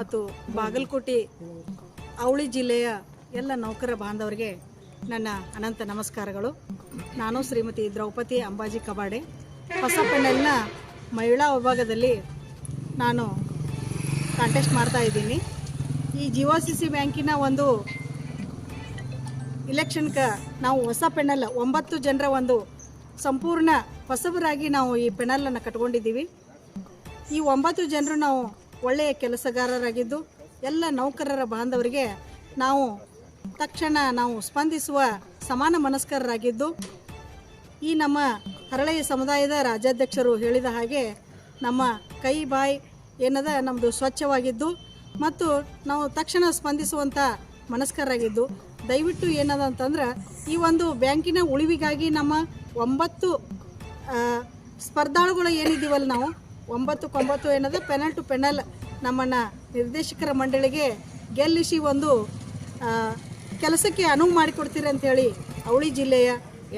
ಮತ್ತು ಬಾಗಲಕೋಟೆ ಅವಳಿ ಜಿಲ್ಲೆಯ ಎಲ್ಲ ನೌಕರ ಬಾಂಧವರಿಗೆ ನನ್ನ ಅನಂತ ನಮಸ್ಕಾರಗಳು. ನಾನು ಶ್ರೀಮತಿ ದ್ರೌಪದಿ ಅಂಬಾಜಿ ಕಬಾಡೆ. ಹೊಸ ಪೆಣ್ಣಲ್ನ ಮಹಿಳಾ ವಿಭಾಗದಲ್ಲಿ ನಾನು ಕಾಂಟೆಸ್ಟ್ ಮಾಡ್ತಾ ಇದ್ದೀನಿ. ಈ ಜಿಒ ಸಿ ಸಿ ಬ್ಯಾಂಕಿನ ಒಂದು ಇಲೆಕ್ಷನ್ಗೆ ನಾವು ಹೊಸ ಪೆನಲ್ ಒಂಬತ್ತು ಜನರ ಒಂದು ಸಂಪೂರ್ಣ ಹೊಸಬರಾಗಿ ನಾವು ಈ ಪೆನಲನ್ನು ಕಟ್ಕೊಂಡಿದ್ದೀವಿ. ಈ ಒಂಬತ್ತು ಜನರು ನಾವು ಒಳ್ಳೆಯ ಕೆಲಸಗಾರರಾಗಿದ್ದು ಎಲ್ಲ ನೌಕರರ ಬಾಂಧವರಿಗೆ ನಾವು ತಕ್ಷಣ ನಾವು ಸ್ಪಂದಿಸುವ ಸಮಾನ ಮನಸ್ಕರರಾಗಿದ್ದು ಈ ನಮ್ಮ ಹರಳೆಯ ಸಮುದಾಯದ ರಾಜ್ಯಾಧ್ಯಕ್ಷರು ಹೇಳಿದ ಹಾಗೆ ನಮ್ಮ ಕೈ ಬಾಯಿ ಏನದ ನಮ್ಮದು ಸ್ವಚ್ಛವಾಗಿದ್ದು ಮತ್ತು ನಾವು ತಕ್ಷಣ ಸ್ಪಂದಿಸುವಂಥ ಮನಸ್ಕರಾಗಿದ್ದು. ದಯವಿಟ್ಟು ಏನದ ಅಂತಂದ್ರೆ ಈ ಒಂದು ಬ್ಯಾಂಕಿನ ಉಳಿವಿಗಾಗಿ ನಮ್ಮ ಒಂಬತ್ತು ಸ್ಪರ್ಧಾಳುಗಳು ಏನಿದ್ದೀವಲ್ಲ ನಾವು ಒಂಬತ್ತು ಕೊಂಬತ್ತು ಏನದ? ಪೆನಲ್ ಟು ಪೆನಲ್ ನಮ್ಮನ್ನು ನಿರ್ದೇಶಕರ ಮಂಡಳಿಗೆ ಗೆಲ್ಲಿಸಿ ಒಂದು ಕೆಲಸಕ್ಕೆ ಅನುವು ಮಾಡಿಕೊಡ್ತೀರಿ ಅಂಥೇಳಿ ಅವಳಿ ಜಿಲ್ಲೆಯ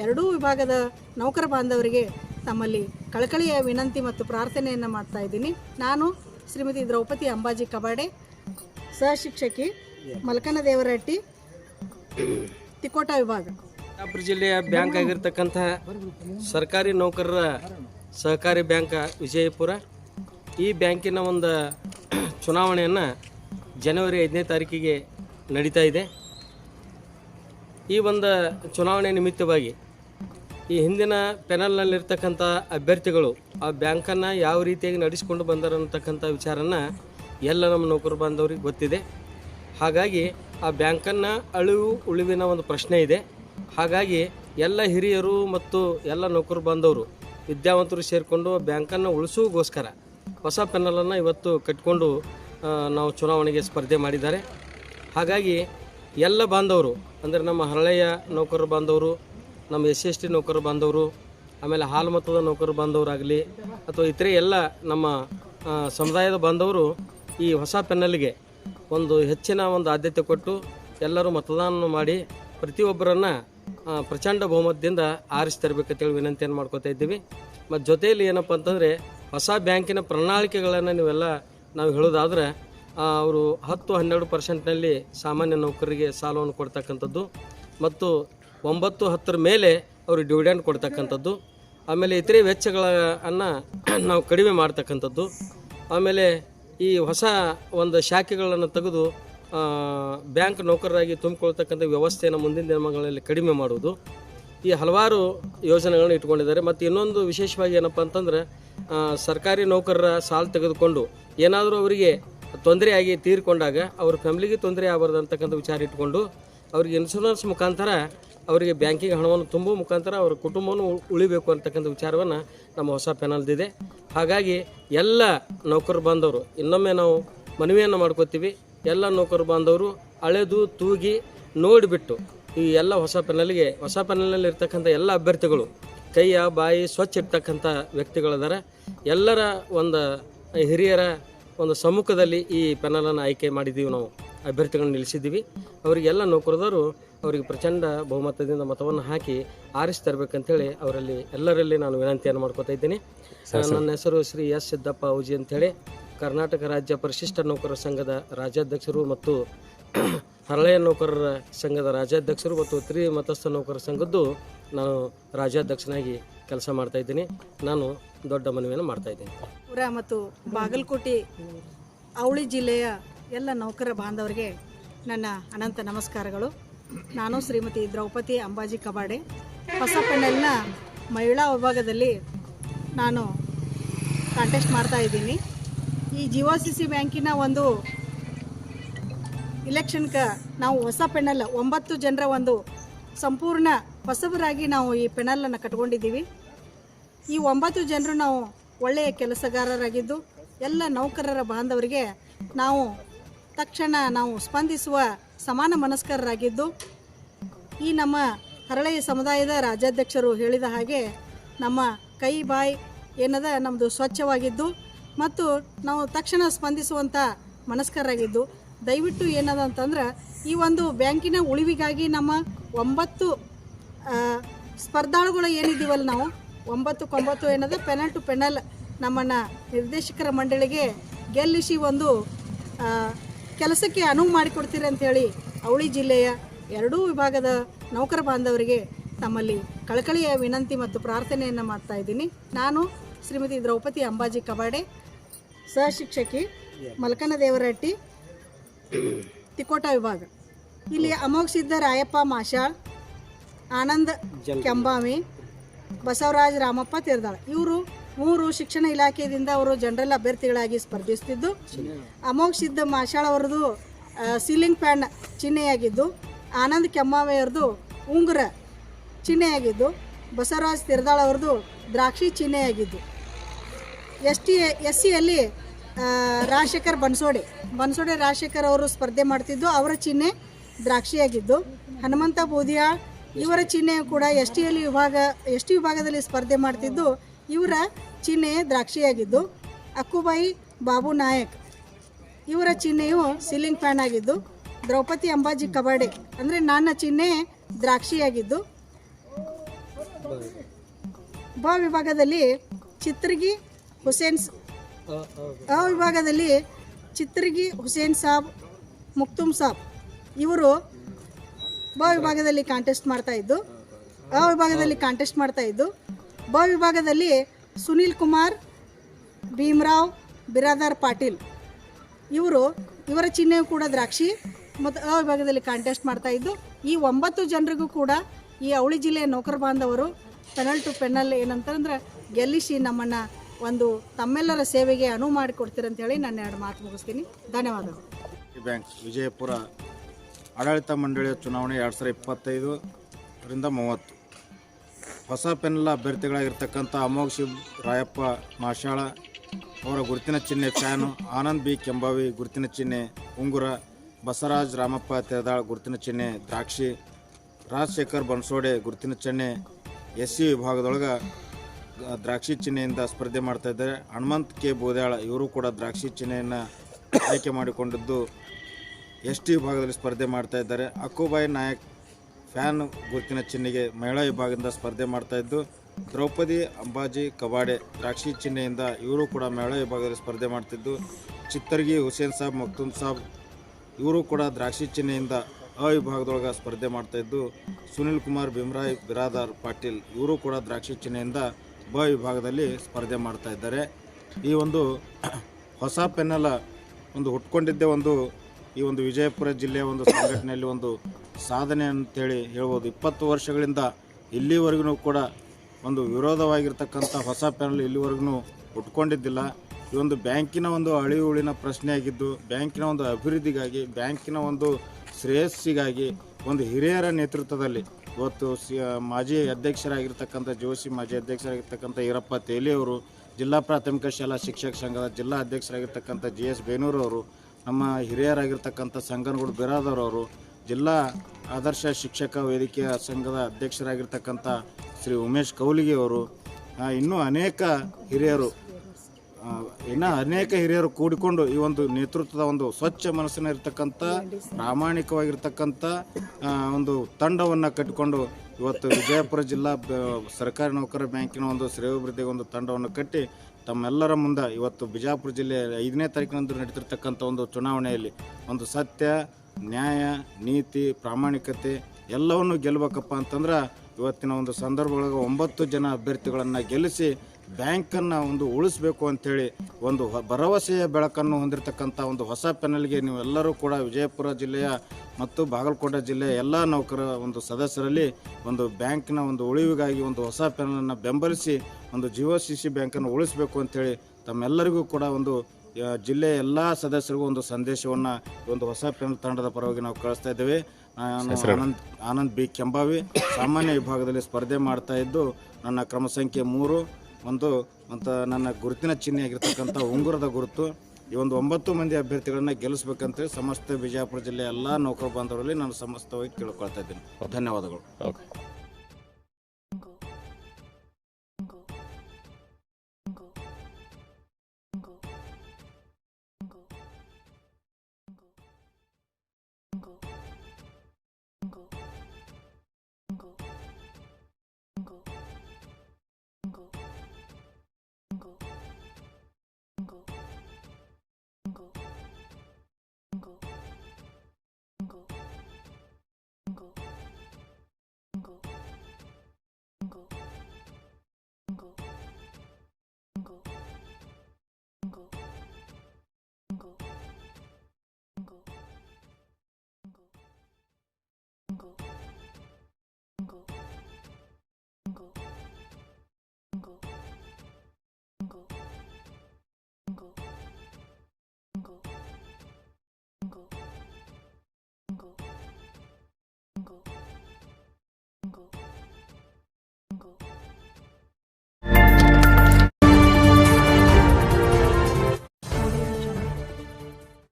ಎರಡೂ ವಿಭಾಗದ ನೌಕರ ಬಾಂಧವರಿಗೆ ತಮ್ಮಲ್ಲಿ ಕಳಕಳಿಯ ವಿನಂತಿ ಮತ್ತು ಪ್ರಾರ್ಥನೆಯನ್ನು ಮಾಡ್ತಾ ಇದ್ದೀನಿ. ನಾನು ಶ್ರೀಮತಿ ದ್ರೌಪದಿ ಅಂಬಾಜಿ ಕಬಾಡೆ, ಸಹಶಿಕ್ಷಕಿ ಮಲ್ಕನ ದೇವರಟ್ಟಿ ತಿಕೋಟ ವಿಭಾಗ. ಜಿಲ್ಲೆಯ ಬ್ಯಾಂಕ್ ಆಗಿರ್ತಕ್ಕಂತಹ ಸರ್ಕಾರಿ ನೌಕರರ ಸಹಕಾರಿ ಬ್ಯಾಂಕ್ ವಿಜಯಪುರ. ಈ ಬ್ಯಾಂಕಿನ ಒಂದು ಚುನಾವಣೆಯನ್ನು ಜನವರಿ ಐದನೇ ತಾರೀಕಿಗೆ ನಡೀತಾ ಇದೆ. ಈ ಒಂದು ಚುನಾವಣೆ ನಿಮಿತ್ತವಾಗಿ ಈ ಹಿಂದಿನ ಪೆನಲ್ನಲ್ಲಿರ್ತಕ್ಕಂಥ ಅಭ್ಯರ್ಥಿಗಳು ಆ ಬ್ಯಾಂಕನ್ನು ಯಾವ ರೀತಿಯಾಗಿ ನಡೆಸಿಕೊಂಡು ಬಂದರು ಅನ್ನತಕ್ಕಂಥ ವಿಚಾರನ ಎಲ್ಲ ನಮ್ಮ ನೌಕರ ಬಾಂಧವ್ರಿಗೆ ಗೊತ್ತಿದೆ. ಹಾಗಾಗಿ ಆ ಬ್ಯಾಂಕನ್ನು ಅಳಿವು ಉಳಿವಿನ ಒಂದು ಪ್ರಶ್ನೆ ಇದೆ. ಹಾಗಾಗಿ ಎಲ್ಲ ಹಿರಿಯರು ಮತ್ತು ಎಲ್ಲ ನೌಕರ ಬಾಂಧವರು ವಿದ್ಯಾವಂತರು ಸೇರಿಕೊಂಡು ಬ್ಯಾಂಕನ್ನು ಉಳಿಸೋಗೋಸ್ಕರ ಹೊಸ ಪೆನ್ನಲನ್ನು ಇವತ್ತು ಕಟ್ಕೊಂಡು ನಾವು ಚುನಾವಣೆಗೆ ಸ್ಪರ್ಧೆ ಮಾಡಿದ್ದಾರೆ. ಹಾಗಾಗಿ ಎಲ್ಲ ಬಾಂಧವರು, ಅಂದರೆ ನಮ್ಮ ಹರಳೆಯ ನೌಕರರು ಬಾಂಧವರು, ನಮ್ಮ ಎಸ್ ಎಸ್ ಟಿ ನೌಕರರು ಬಾಂಧವರು, ಆಮೇಲೆ ಹಾಲು ಮತದ ನೌಕರರು ಬಾಂಧವರಾಗಲಿ, ಅಥವಾ ಇತರೆ ಎಲ್ಲ ನಮ್ಮ ಸಮುದಾಯದ ಬಾಂಧವರು ಈ ಹೊಸ ಪೆನ್ನಲ್ಗೆ ಒಂದು ಹೆಚ್ಚಿನ ಒಂದು ಆದ್ಯತೆ ಕೊಟ್ಟು ಎಲ್ಲರೂ ಮತದಾನ ಮಾಡಿ ಪ್ರತಿಯೊಬ್ಬರನ್ನು ಪ್ರಚಂಡ ಬಹುಮತದಿಂದ ಆರಿಸಿ ತರಬೇಕಂತೇಳಿ ವಿನಂತಿಯನ್ನು ಮಾಡ್ಕೋತಾ ಇದ್ದೀವಿ. ಮತ್ತು ಜೊತೆಯಲ್ಲಿ ಏನಪ್ಪ ಅಂತಂದರೆ ಹೊಸ ಬ್ಯಾಂಕಿನ ಪ್ರಣಾಳಿಕೆಗಳನ್ನು ನೀವೆಲ್ಲ ನಾವು ಹೇಳೋದಾದ್ರೆ ಅವರು ಹತ್ತು ಹನ್ನೆರಡು ಪರ್ಸೆಂಟ್ನಲ್ಲಿ ಸಾಮಾನ್ಯ ನೌಕರಿಗೆ ಸಾಲವನ್ನು ಕೊಡ್ತಕ್ಕಂಥದ್ದು ಮತ್ತು ಒಂಬತ್ತು ಹತ್ತರ ಮೇಲೆ ಅವರು ಡಿವಿಡೆಂಡ್ ಕೊಡ್ತಕ್ಕಂಥದ್ದು. ಆಮೇಲೆ ಇತರೆ ವೆಚ್ಚಗಳನ್ನು ನಾವು ಕಡಿಮೆ ಮಾಡ್ತಕ್ಕಂಥದ್ದು. ಆಮೇಲೆ ಈ ಹೊಸ ಒಂದು ಶಾಖೆಗಳನ್ನು ತೆಗೆದು ಬ್ಯಾಂಕ್ ನೌಕರರಾಗಿ ತುಂಬಿಕೊಳ್ತಕ್ಕಂಥ ವ್ಯವಸ್ಥೆಯನ್ನು ಮುಂದಿನ ದಿನಗಳಲ್ಲಿ ಕಡಿಮೆ ಮಾಡುವುದು. ಈ ಹಲವಾರು ಯೋಜನೆಗಳನ್ನು ಇಟ್ಕೊಂಡಿದ್ದಾರೆ ಮತ್ತು ಇನ್ನೊಂದು ವಿಶೇಷವಾಗಿ ಏನಪ್ಪ ಅಂತಂದ್ರೆ ಸರ್ಕಾರಿ ನೌಕರರ ಸಾಲ ತೆಗೆದುಕೊಂಡು ಏನಾದರೂ ಅವರಿಗೆ ತೊಂದರೆಯಾಗಿ ತೀರಿಕೊಂಡಾಗ ಅವ್ರ ಫ್ಯಾಮಿಲಿಗೆ ತೊಂದರೆ ಆಗಬಾರ್ದು ವಿಚಾರ ಇಟ್ಕೊಂಡು ಅವ್ರಿಗೆ ಇನ್ಶೂರೆನ್ಸ್ ಮುಖಾಂತರ ಅವರಿಗೆ ಬ್ಯಾಂಕಿಗೆ ಹಣವನ್ನು ತುಂಬುವ ಮುಖಾಂತರ ಅವರ ಕುಟುಂಬವನ್ನು ಉಳಿಬೇಕು ಅಂತಕ್ಕಂಥ ವಿಚಾರವನ್ನು ನಮ್ಮ ಹೊಸ ಪೆನಲ್ದಿದೆ ಹಾಗಾಗಿ ಎಲ್ಲ ನೌಕರರು ಬಂದವರು ಇನ್ನೊಮ್ಮೆ ನಾವು ಮನವಿಯನ್ನು ಮಾಡ್ಕೋತೀವಿ. ಎಲ್ಲ ನೌಕರು ಬಾಂಧವರು ಅಳೆದು ತೂಗಿ ನೋಡಿಬಿಟ್ಟು ಈ ಎಲ್ಲ ಹೊಸ ಪೆನಲ್ಗೆ ಹೊಸ ಪೆನಲ್ನಲ್ಲಿ ಇರ್ತಕ್ಕಂಥ ಎಲ್ಲ ಅಭ್ಯರ್ಥಿಗಳು ಕೈಯ ಬಾಯಿ ಸ್ವಚ್ಛ ಇರ್ತಕ್ಕಂಥ ವ್ಯಕ್ತಿಗಳಿದ್ದಾರೆ. ಎಲ್ಲರ ಒಂದು ಹಿರಿಯರ ಒಂದು ಸಮ್ಮುಖದಲ್ಲಿ ಈ ಪೆನಲನ್ನು ಆಯ್ಕೆ ಮಾಡಿದ್ದೀವಿ ನಾವು. ಅಭ್ಯರ್ಥಿಗಳನ್ನು ನಿಲ್ಲಿಸಿದ್ದೀವಿ. ಅವರಿಗೆಲ್ಲ ನೌಕರದವರು ಅವರಿಗೆ ಪ್ರಚಂಡ ಬಹುಮತದಿಂದ ಮತವನ್ನು ಹಾಕಿ ಆರಿಸಿ ತರಬೇಕಂತೇಳಿ ಅವರಲ್ಲಿ ಎಲ್ಲರಲ್ಲಿ ನಾನು ವಿನಂತಿಯನ್ನು ಮಾಡ್ಕೋತಾ ಇದ್ದೀನಿ. ನನ್ನ ಹೆಸರು ಶ್ರೀ ಎಸ್ ಸಿದ್ದಪ್ಪ ಔಜಿ ಅಂತೇಳಿ. ಕರ್ನಾಟಕ ರಾಜ್ಯ ಪರಿಶಿಷ್ಟ ನೌಕರರ ಸಂಘದ ರಾಜ್ಯಾಧ್ಯಕ್ಷರು ಮತ್ತು ಹರಳೆಯ ನೌಕರರ ಸಂಘದ ರಾಜ್ಯಾಧ್ಯಕ್ಷರು ಮತ್ತು ತ್ರಿ ಮತಸ್ಥ ನೌಕರರ ಸಂಘದ್ದು ನಾನು ರಾಜ್ಯಾಧ್ಯಕ್ಷನಾಗಿ ಕೆಲಸ ಮಾಡ್ತಾ ಇದ್ದೀನಿ. ನಾನು ದೊಡ್ಡ ಮನವಿಯನ್ನು ಮಾಡ್ತಾ ಇದ್ದೀನಿ. ಪುರ ಮತ್ತು ಬಾಗಲಕೋಟೆ ಅವಳಿ ಜಿಲ್ಲೆಯ ಎಲ್ಲ ನೌಕರ ಬಾಂಧವರಿಗೆ ನನ್ನ ಅನಂತ ನಮಸ್ಕಾರಗಳು. ನಾನು ಶ್ರೀಮತಿ ದ್ರೌಪದಿ ಅಂಬಾಜಿ ಕಬಾಡೆ. ಹೊಸ ಪೆಣ್ಣಲ್ನ ಮಹಿಳಾ ವಿಭಾಗದಲ್ಲಿ ನಾನು ಕಾಂಟೆಸ್ಟ್ ಮಾಡ್ತಾ ಇದ್ದೀನಿ. ಈ ಜಿಯೋ ಸಿ ಸಿ ಬ್ಯಾಂಕಿನ ಒಂದು ಇಲೆಕ್ಷನ್ಗೆ ನಾವು ಹೊಸ ಪೆನಲ್, ಒಂಬತ್ತು ಜನರ ಒಂದು ಸಂಪೂರ್ಣ ಹೊಸಬರಾಗಿ ನಾವು ಈ ಪೆನಲನ್ನು ಕಟ್ಕೊಂಡಿದ್ದೀವಿ. ಈ ಒಂಬತ್ತು ಜನರು ನಾವು ಒಳ್ಳೆಯ ಕೆಲಸಗಾರರಾಗಿದ್ದು, ಎಲ್ಲ ನೌಕರರ ಬಾಂಧವರಿಗೆ ನಾವು ತಕ್ಷಣ ನಾವು ಸ್ಪಂದಿಸುವ ಸಮಾನ ಮನಸ್ಕರರಾಗಿದ್ದು, ಈ ನಮ್ಮ ಹರಳೆಯ ಸಮುದಾಯದ ರಾಜ್ಯಾಧ್ಯಕ್ಷರು ಹೇಳಿದ ಹಾಗೆ ನಮ್ಮ ಕೈ ಬಾಯಿ ಏನದ ನಮ್ಮದು ಸ್ವಚ್ಛವಾಗಿದ್ದು ಮತ್ತು ನಾವು ತಕ್ಷಣ ಸ್ಪಂದಿಸುವಂಥ ಮನಸ್ಕರಾಗಿದ್ದು, ದಯವಿಟ್ಟು ಏನದ ಅಂತಂದ್ರೆ ಈ ಒಂದು ಬ್ಯಾಂಕಿನ ಉಳಿವಿಗಾಗಿ ನಮ್ಮ ಒಂಬತ್ತು ಸ್ಪರ್ಧಾಳುಗಳು ಏನಿದ್ದೀವಲ್ಲ ನಾವು, ಒಂಬತ್ತು ಕೊಂಬತ್ತು ಏನದ, ಪೆನಲ್ ಟು ಪೆನಲ್ ನಮ್ಮನ್ನು ನಿರ್ದೇಶಕರ ಮಂಡಳಿಗೆ ಗೆಲ್ಲಿಸಿ ಒಂದು ಕೆಲಸಕ್ಕೆ ಅನುವು ಮಾಡಿಕೊಡ್ತೀರಿ ಅಂಥೇಳಿ ಅವಳಿ ಜಿಲ್ಲೆಯ ಎರಡೂ ವಿಭಾಗದ ನೌಕರ ಬಾಂಧವರಿಗೆ ತಮ್ಮಲ್ಲಿ ಕಳಕಳಿಯ ವಿನಂತಿ ಮತ್ತು ಪ್ರಾರ್ಥನೆಯನ್ನು ಮಾಡ್ತಾ ಇದ್ದೀನಿ. ನಾನು ಶ್ರೀಮತಿ ದ್ರೌಪದಿ ಅಂಬಾಜಿ ಕಬಾಡೆ. ಸಹಶಿಕ್ಷಕಿ ಮಲ್ಕನ ದೇವರಟ್ಟಿ ತಿಕೋಟ ವಿಭಾಗ. ಇಲ್ಲಿ ಅಮೋಘ ಸಿದ್ಧ ರಾಯಪ್ಪ ಮಾಷಾಳ್ ಆನಂದ್ ಕೆಂಬಾಮಿ ಬಸವರಾಜ್ ರಾಮಪ್ಪ ತಿರ್ದಾಳ. ಇವರು ಮೂರು ಶಿಕ್ಷಣ ಇಲಾಖೆಯಿಂದ ಅವರು ಜನರಲ್ ಅಭ್ಯರ್ಥಿಗಳಾಗಿ ಸ್ಪರ್ಧಿಸುತ್ತಿದ್ದು ಅಮೋಘ ಸಿದ್ಧ ಮಾಷಾಳ್ ಅವರದು ಸೀಲಿಂಗ್ ಫ್ಯಾನ್ ಚಿಹ್ನೆಯಾಗಿದ್ದು ಆನಂದ್ ಕೆಂಬಾಮಿ ಅವ್ರದ್ದು ಉಂಗುರ ಚಿಹ್ನೆಯಾಗಿದ್ದು ಬಸವರಾಜ್ ತಿರ್ದಾಳ ಅವ್ರದ್ದು ದ್ರಾಕ್ಷಿ ಚಿಹ್ನೆಯಾಗಿದ್ದು. ಎಸ್ ಟಿ ಎಸ್ ಸಿಯಲ್ಲಿ ರಾಜಶೇಖರ್ ಬನ್ಸೋಡೆ. ಬನ್ಸೋಡೆ ರಾಜಶೇಖರ್ ಅವರು ಸ್ಪರ್ಧೆ ಮಾಡ್ತಿದ್ದು, ಅವರ ಚಿಹ್ನೆ ದ್ರಾಕ್ಷಿಯಾಗಿದ್ದು. ಹನುಮಂತ ಬೂದಿಯಾಳ್ ಇವರ ಚಿಹ್ನೆ ಕೂಡ ಎಸ್ ಟಿಯಲ್ಲಿ ವಿಭಾಗ ಎಸ್ ಟಿ ವಿಭಾಗದಲ್ಲಿ ಸ್ಪರ್ಧೆ ಮಾಡ್ತಿದ್ದು, ಇವರ ಚಿಹ್ನೆ ದ್ರಾಕ್ಷಿಯಾಗಿದ್ದು. ಅಕ್ಕುಬಾಯಿ ಬಾಬು ನಾಯಕ್ ಇವರ ಚಿಹ್ನೆಯು ಸೀಲಿಂಗ್ ಫ್ಯಾನ್ ಆಗಿದ್ದು, ದ್ರೌಪದಿ ಅಂಬಾಜಿ ಕಬಾಡೆ ಅಂದರೆ ನನ್ನ ಚಿಹ್ನೆ ದ್ರಾಕ್ಷಿಯಾಗಿದ್ದು. ಬ ವಿಭಾಗದಲ್ಲಿ ಚಿತ್ರಗಿ ಹುಸೇನ್ ಅ ವಿಭಾಗದಲ್ಲಿ ಚಿತ್ರಗಿ ಹುಸೇನ್ ಸಾಬ್ ಮುಕ್ತುಮ್ ಸಾಬ್ ಇವರು ಬ ವಿಭಾಗದಲ್ಲಿ ಕಾಂಟೆಸ್ಟ್ ಮಾಡ್ತಾ ಇದ್ದು, ಆ ವಿಭಾಗದಲ್ಲಿ ಕಾಂಟೆಸ್ಟ್ ಮಾಡ್ತಾ ಇದ್ದು, ಬ ವಿಭಾಗದಲ್ಲಿ ಸುನೀಲ್ ಕುಮಾರ್, ಭೀಮರಾವ್, ಬಿರಾದಾರ್ ಪಾಟೀಲ್ ಇವರು ಇವರ ಚಿಹ್ನೆಯು ಕೂಡ ದ್ರಾಕ್ಷಿ ಮತ್ತು ಆ ವಿಭಾಗದಲ್ಲಿ ಕಾಂಟೆಸ್ಟ್ ಮಾಡ್ತಾ ಇದ್ದು, ಈ ಒಂಬತ್ತು ಜನರಿಗೂ ಕೂಡ ಈ ಅವಳಿ ಜಿಲ್ಲೆಯ ನೌಕರ ಬಾಂಧವರು ಪೆನಲ್ ಟು ಪೆನಲ್ ಏನಂತಂದ್ರೆ ಗೆಲ್ಲಿಸಿ ನಮ್ಮನ್ನು ಒಂದು ತಮ್ಮೆಲ್ಲರ ಸೇವೆಗೆ ಅನುವು ಮಾಡಿಕೊಡ್ತೀರಂತೇಳಿ ನಾನು ಎರಡು ಮಾತು ಮುಗಿಸ್ತೀನಿ. ಧನ್ಯವಾದಗಳು. ಬ್ಯಾಂಕ್ ವಿಜಯಪುರ ಆಡಳಿತ ಮಂಡಳಿಯ ಚುನಾವಣೆ ಎರಡು ಸಾವಿರದ ಇಪ್ಪತ್ತೈದರಿಂದ ಮೂವತ್ತು. ಹೊಸ ಪೆನ್ಲ ಅಭ್ಯರ್ಥಿಗಳಾಗಿರ್ತಕ್ಕಂಥ ಅಮೋಘ್ ಶಿವ್ ರಾಯಪ್ಪ ಮಾಶಾಳ ಅವರ ಗುರುತಿನ ಚಿಹ್ನೆ ಫ್ಯಾನು ಆನಂದ್ ಬಿ ಕೆಂಬಾವಿ ಗುರುತಿನ ಚಿಹ್ನೆ ಉಂಗುರ, ಬಸವರಾಜ್ ರಾಮಪ್ಪ ತೆರದಾಳ್ ಗುರುತಿನ ಚಿಹ್ನೆ ದ್ರಾಕ್ಷಿ, ರಾಜಶೇಖರ್ ಬನ್ಸೋಡೆ ಗುರುತಿನ ಚಿಹ್ನೆ ಎಸ್ ಸಿ ವಿಭಾಗದೊಳಗೆ ದ್ರಾಕ್ಷಿ ಚಿಹ್ನೆಯಿಂದ ಸ್ಪರ್ಧೆ ಮಾಡ್ತಾ ಇದ್ದಾರೆ. ಹನುಮಂತ್ ಕೆ. ಬೋದ್ಯಾಳ ಇವರು ಕೂಡ ದ್ರಾಕ್ಷಿ ಚಿಹ್ನೆಯನ್ನು ಆಯ್ಕೆ ಮಾಡಿಕೊಂಡಿದ್ದು ಎಸ್ ಟಿ ವಿಭಾಗದಲ್ಲಿ ಸ್ಪರ್ಧೆ ಮಾಡ್ತಾ ಇದ್ದಾರೆ. ಅಕ್ಕುಬಾಯಿ ನಾಯಕ್ ಫ್ಯಾನ್ ಗುರುತಿನ ಚಿಹ್ನೆಗೆ ಮಹಿಳಾ ವಿಭಾಗದಿಂದ ಸ್ಪರ್ಧೆ ಮಾಡ್ತಾ ಇದ್ದು, ದ್ರೌಪದಿ, ಅಂಬಾಜಿ ಕಬಾಡೆ ದ್ರಾಕ್ಷಿ ಚಿಹ್ನೆಯಿಂದ ಇವರು ಕೂಡ ಮಹಿಳಾ ವಿಭಾಗದಲ್ಲಿ ಸ್ಪರ್ಧೆ ಮಾಡ್ತಿದ್ದು, ಚಿತ್ತರ್ಗಿ, ಹುಸೇನ್ ಸಾಬ್, ಮಕ್ತುಮ್ ಸಾಬ್ ಇವರು ಕೂಡ ದ್ರಾಕ್ಷಿ ಚಿಹ್ನೆಯಿಂದ ಅ ವಿಭಾಗದೊಳಗೆ ಸ್ಪರ್ಧೆ ಮಾಡ್ತಾ ಇದ್ದು, ಸುನಿಲ್ ಕುಮಾರ್, ಭೀಮ್ರಾಯ್ ಬಿರಾದಾರ್ ಪಾಟೀಲ್ ಇವರು ಕೂಡ ದ್ರಾಕ್ಷಿ ಚಿಹ್ನೆಯಿಂದ ಬ ವಿಭಾಗದಲ್ಲಿ ಸ್ಪರ್ಧೆ ಮಾಡ್ತಾ ಇದ್ದಾರೆ. ಈ ಒಂದು ಹೊಸ ಪೆನ್ನಲ ಒಂದು ಹುಟ್ಕೊಂಡಿದ್ದೇ ಒಂದು ಈ ಒಂದು ವಿಜಯಪುರ ಜಿಲ್ಲೆಯ ಒಂದು ಸಂಘಟನೆಯಲ್ಲಿ ಒಂದು ಸಾಧನೆ ಅಂತೇಳಿ ಹೇಳ್ಬೋದು. ಇಪ್ಪತ್ತು ವರ್ಷಗಳಿಂದ ಇಲ್ಲಿವರೆಗೂ ಕೂಡ ಒಂದು ವಿರೋಧವಾಗಿರ್ತಕ್ಕಂಥ ಹೊಸ ಪೆನಲ್ ಇಲ್ಲಿವರೆಗೂ ಹುಟ್ಕೊಂಡಿದ್ದಿಲ್ಲ. ಈ ಒಂದು ಬ್ಯಾಂಕಿನ ಒಂದು ಅಳಿವುಳಿನ ಪ್ರಶ್ನೆಯಾಗಿದ್ದು, ಬ್ಯಾಂಕಿನ ಒಂದು ಅಭಿವೃದ್ಧಿಗಾಗಿ, ಬ್ಯಾಂಕಿನ ಒಂದು ಶ್ರೇಯಸ್ಸಿಗಾಗಿ ಒಂದು ಹಿರಿಯರ ನೇತೃತ್ವದಲ್ಲಿ ಇವತ್ತು ಸಿ ಮಾಜಿ ಅಧ್ಯಕ್ಷರಾಗಿರ್ತಕ್ಕಂಥ ಜೋಶಿ, ಮಾಜಿ ಅಧ್ಯಕ್ಷರಾಗಿರ್ತಕ್ಕಂಥ ಈರಪ್ಪ ತೇಲಿ ಅವರು, ಜಿಲ್ಲಾ ಪ್ರಾಥಮಿಕ ಶಾಲಾ ಶಿಕ್ಷಕ ಸಂಘದ ಜಿಲ್ಲಾ ಅಧ್ಯಕ್ಷರಾಗಿರ್ತಕ್ಕಂಥ ಜಿ ಎಸ್ ಬೇನೂರವರು ನಮ್ಮ ಹಿರಿಯರಾಗಿರ್ತಕ್ಕಂಥ ಸಂಗನಗೌಡ ಬಿರಾದವರವರು ಜಿಲ್ಲಾ ಆದರ್ಶ ಶಿಕ್ಷಕ ವೇದಿಕೆಯ ಸಂಘದ ಅಧ್ಯಕ್ಷರಾಗಿರ್ತಕ್ಕಂಥ ಶ್ರೀ ಉಮೇಶ್ ಕೌಲಿಗೆಯವರು ಇನ್ನೂ ಅನೇಕ ಹಿರಿಯರು ಇನ್ನು ಅನೇಕ ಹಿರಿಯರು ಕೂಡಿಕೊಂಡು ಈ ಒಂದು ನೇತೃತ್ವದ ಒಂದು ಸ್ವಚ್ಛ ಮನಸ್ಸಿನ ಇರ್ತಕ್ಕಂಥ ಪ್ರಾಮಾಣಿಕವಾಗಿರ್ತಕ್ಕಂಥ ಒಂದು ತಂಡವನ್ನು ಕಟ್ಟಿಕೊಂಡು ಇವತ್ತು ವಿಜಯಪುರ ಜಿಲ್ಲಾ ಸರ್ಕಾರಿ ನೌಕರ ಬ್ಯಾಂಕಿನ ಒಂದು ಶ್ರೇಯೋಭಿವೃದ್ಧಿಗೆ ಒಂದು ತಂಡವನ್ನು ಕಟ್ಟಿ ತಮ್ಮೆಲ್ಲರ ಮುಂದೆ ಇವತ್ತು ಬಿಜಾಪುರ ಜಿಲ್ಲೆಯ ಐದನೇ ತಾರೀಕಿನಂದು ನಡೀತಿರ್ತಕ್ಕಂಥ ಒಂದು ಚುನಾವಣೆಯಲ್ಲಿ ಒಂದು ಸತ್ಯ, ನ್ಯಾಯ, ನೀತಿ, ಪ್ರಾಮಾಣಿಕತೆ ಎಲ್ಲವನ್ನು ಗೆಲ್ಲಬೇಕಪ್ಪ ಅಂತಂದ್ರೆ ಇವತ್ತಿನ ಒಂದು ಸಂದರ್ಭದೊಳಗೆ ಒಂಬತ್ತು ಜನ ಅಭ್ಯರ್ಥಿಗಳನ್ನು ಗೆಲ್ಲಿಸಿ ಬ್ಯಾಂಕನ್ನು ಒಂದು ಉಳಿಸ್ಬೇಕು ಅಂಥೇಳಿ ಒಂದು ಭರವಸೆಯ ಬೆಳಕನ್ನು ಹೊಂದಿರತಕ್ಕಂಥ ಒಂದು ಹೊಸ ಪ್ಯಾನಲ್ಗೆ ನೀವೆಲ್ಲರೂ ಕೂಡ ವಿಜಯಪುರ ಜಿಲ್ಲೆಯ ಮತ್ತು ಬಾಗಲಕೋಟೆ ಜಿಲ್ಲೆಯ ಎಲ್ಲ ನೌಕರ ಒಂದು ಸದಸ್ಯರಲ್ಲಿ ಒಂದು ಬ್ಯಾಂಕ್ನ ಒಂದು ಉಳಿವಿಗಾಗಿ ಒಂದು ಹೊಸ ಪ್ಯಾನಲನ್ನು ಬೆಂಬಲಿಸಿ ಒಂದು ಜಿಯೋ ಸಿ ಸಿ ಬ್ಯಾಂಕನ್ನು ಉಳಿಸಬೇಕು ಅಂಥೇಳಿ ತಮ್ಮೆಲ್ಲರಿಗೂ ಕೂಡ ಒಂದು ಜಿಲ್ಲೆಯ ಎಲ್ಲ ಸದಸ್ಯರಿಗೂ ಒಂದು ಸಂದೇಶವನ್ನು ಒಂದು ಹೊಸ ಪ್ಯಾನಲ್ ತಂಡದ ಪರವಾಗಿ ನಾವು ಕಳಿಸ್ತಾ ಇದ್ದೇವೆ. ನಾನು ಆನಂದ್ ಆನಂದ್ ಬಿ ಕೆಂಬಾವಿ ಸಾಮಾನ್ಯ ವಿಭಾಗದಲ್ಲಿ ಸ್ಪರ್ಧೆ ಮಾಡ್ತಾ ಇದ್ದು ನನ್ನ ಕ್ರಮ ಸಂಖ್ಯೆ ಮೂರು ಒಂದು ಅಂತ ನನ್ನ ಗುರುತಿನ ಚಿಹ್ನೆ ಆಗಿರ್ತಕ್ಕಂಥ ಉಂಗುರದ ಗುರುತು ಈ ಒಂದು ಒಂಬತ್ತು ಮಂದಿ ಅಭ್ಯರ್ಥಿಗಳನ್ನ ಗೆಲ್ಲಿಸ್ಬೇಕಂತೇಳಿ ಸಮಸ್ತ ಬಿಜಾಪುರ ಜಿಲ್ಲೆಯ ಎಲ್ಲ ನೌಕರ ಬಾಂಧವರಲ್ಲಿ ನಾನು ಸಮಸ್ತವಾಗಿ ಕೇಳ್ಕೊಳ್ತಾ ಇದ್ದೀನಿ. ಧನ್ಯವಾದಗಳು. 거, 거, 거, 거, 거, 거, 거, 거, 거, 거, 거, 거.